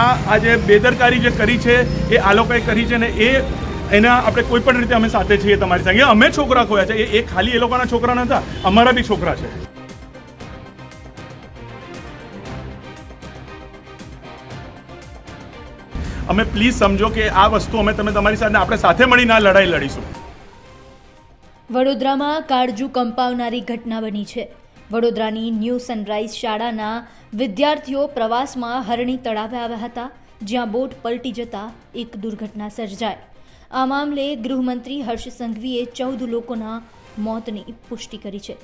આ આજે બેદરકારી જે કરી છે, એ આ લોકોએ કરી છે ને એ એના આપણે કોઈ પણ રીતે અમે સાથે છીએ તમારી સાથે. અમે છોકરા ખોયા છે, એ ખાલી એ લોકોના છોકરા નતા, અમારા બી છોકરા છે. અમે પ્લીઝ સમજો કે આ વસ્તુ અમે તમે તમારી સાથે, આપણે સાથે મળીને આ લડાઈ લડીશું. વડોદરામાં કાળજુ કંપાવનારી ઘટના બની છે. વડોદરાની ન્યૂ સનરાઈઝ શાળાના વિદ્યાર્થીઓ પ્રવાસમાં હરણી તળાવે આવ્યા હતા, જ્યાં બોટ પલટી જતા એક દુર્ઘટના સર્જાઈ. આ મામલે ગૃહમંત્રી હર્ષ સંઘવીએ ચૌદ લોકોના મોતની પુષ્ટિ કરી છે.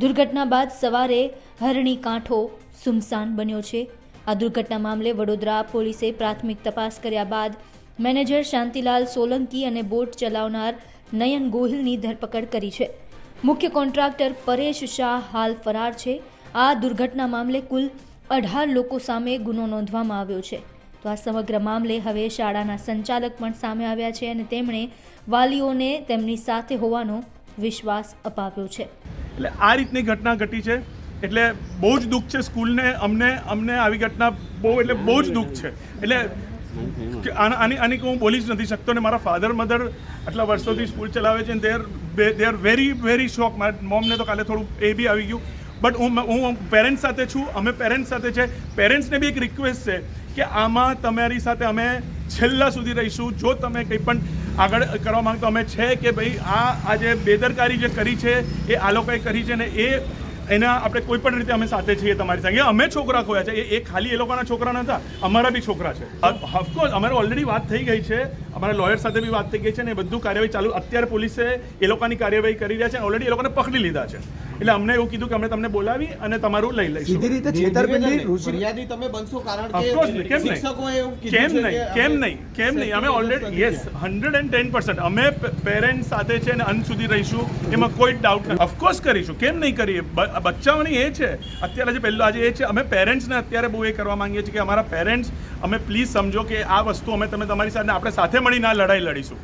દુર્ઘટના બાદ સવારે હરણી કાંઠો સુમસાન બન્યો છે. આ દુર્ઘટના મામલે વડોદરા પોલીસે પ્રાથમિક તપાસ કર્યા બાદ મેનેજર શાંતિલાલ સોલંકી અને બોટ ચલાવનાર નયન ગોહિલની ધરપકડ કરી છે. મુખ્ય કોન્ટ્રાક્ટર પરેશ શાહ હાલ ફરાર છે. આ દુર્ઘટના મામલે કુલ અઢાર લોકો સામે ગુનો નોંધવામાં આવ્યો છે. તો આ સમગ્ર મામલે હવે શાળાના સંચાલક પણ સામે આવ્યા છે અને તેમણે વાલીઓને તેમની સાથે હોવાનો વિશ્વાસ અપાવ્યો છે. એટલે આ રીતની ઘટના ઘટી છે. એટલે બહુ જ દુઃખ છે સ્કૂલને અમને અમને આવી ઘટના બહુ, એટલે બહુ જ દુઃખ છે. એટલે કે આની આની હું બોલી જ નથી શકતો ને મારા ફાધર મધર આટલા વર્ષોથી સ્કૂલ ચલાવે છે there they are very very shock મારા મોમને તો કાલે થોડું એ બી આવી ગયું. બટ હું હું પેરેન્ટ્સ સાથે છું, અમે પેરેન્ટ્સ સાથે છે. પેરેન્ટ્સને બી એક રિક્વેસ્ટ છે કે આમાં તમારી સાથે અમે છેલ્લા સુધી રહીશું. જો તમે કંઈ પણ આગળ કરવા માંગતો અમે છે કે ભાઈ આ આ જે બેદરકારી જે કરી છે, એ આ લોકોએ કરી છે ને એ એના આપણે કોઈ પણ રીતે અમે સાથે છીએ તમારી સાથે. અમે છોકરા ખોયા છે. એ ખાલી એ લોકોના છોકરા નતા અમારા બી છોકરા છે. ઓફકોર્સ અમારે ઓલરેડી વાત થઈ ગઈ છે. અમારા લોયર સાથે બી વાત થઈ ગઈ છે ને એ બધું કાર્યવાહી ચાલુ. અત્યારે પોલીસે એ લોકોની કાર્યવાહી કરી રહ્યા છે ઓલરેડી એ લોકોને પકડી લીધા છે. એટલે અમને એવું કીધું કે અમે તમને બોલાવી અને તમારું લઈ લઈશું. સીધી રીતે છેતરપિંડી ફરિયાદી તમે બનશો કારણ કે નહીં, કેમ નહીં? શિક્ષકોએ એવું કેમ નહીં કેમ નહીં કેમ નહીં? અમે already yes hundred and ten percent અમે પેરેન્ટ્સ સાથે છે અને અંત સુધી રહીશું એમાં કોઈ ડાઉટ નથી. ઓફકોર્સ કરીશું કેમ નહીં કરીએ? બચ્ચાઓની એ છે. અત્યારે જે પહેલું આજે એ છે અમે પેરેન્ટ્સને અત્યારે બહુ એ કરવા માંગીએ છીએ કે અમારા પેરેન્ટ્સ અમે પ્લીઝ સમજો કે આ વસ્તુ અમે તમે તમારી સાથે આપણે સાથે મળીને આ લડાઈ લડીશું.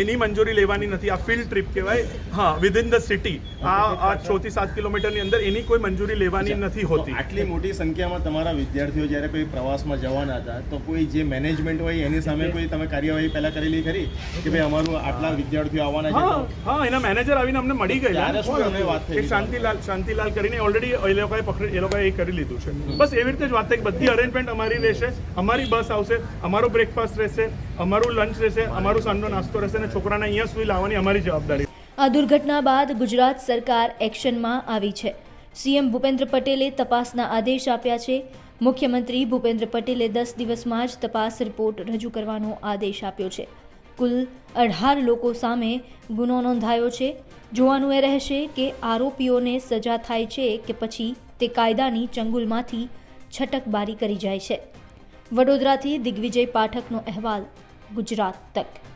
એની મંજૂરી લેવાની નથી. આ ફિલ્ડ ટ્રીપ કહેવાય. હા વિધિન ધ સિટી આ છ થી સાત કિલોમીટરની અંદર એની કોઈ મંજૂરી લેવાની નથી હોતી. આટલી મોટી સંખ્યામાં તમારા વિદ્યાર્થીઓ જ્યારે કોઈ પ્રવાસમાં જવાના હતા તો કોઈ જે મેનેજમેન્ટ હોય એની સામે કોઈ તમે કાર્યવાહી પહેલા કરેલી ખરી? કે ભાઈ અમારું આટલા વિદ્યાર્થીઓ આવવાના છે? હા એના મેનેજર આવીને અમને મળી ગયેલા. ત્યારે વાત થઈ? એ શાંતિલાલ શાંતિલાલ કરીને ઓલરેડી એ લોકોએ પકડી એ લોકોએ એ કરી લીધું છે. બસ એવી રીતે જ વાત થઈ. બધી અરેન્જમેન્ટ અમારી રહેશે. અમારી બસ આવશે. અમારો બ્રેકફાસ્ટ રહેશે. અમારું લંચ રહેશે, અમારું સાંજનો નાસ્તો રહેશે અને છોકરાને અહીંયા સુધી લાવવાની અમારી જવાબદારી. આ દુર્ઘટના બાદ ગુજરાત સરકાર એક્શનમાં આવી છે. સીએમ ભૂપેન્દ્ર પટેલે તપાસના આદેશ આપ્યા છે. મુખ્યમંત્રી ભૂપેન્દ્ર પટેલે દસ દિવસમાં જ તપાસ રિપોર્ટ રજૂ કરવાનો આદેશ આપ્યો છે. કુલ અઢાર લોકો સામે ગુનો નોંધાયો છે. જોવાનું એ રહેશે કે આરોપીઓને સજા થાય છે કે પછી તે કાયદાની ચંગુલમાંથી છટકબારી કરી જાય છે. વડોદરાથી દિગ્વિજય પાઠકનો અહેવાલ. ગુજરાત તક.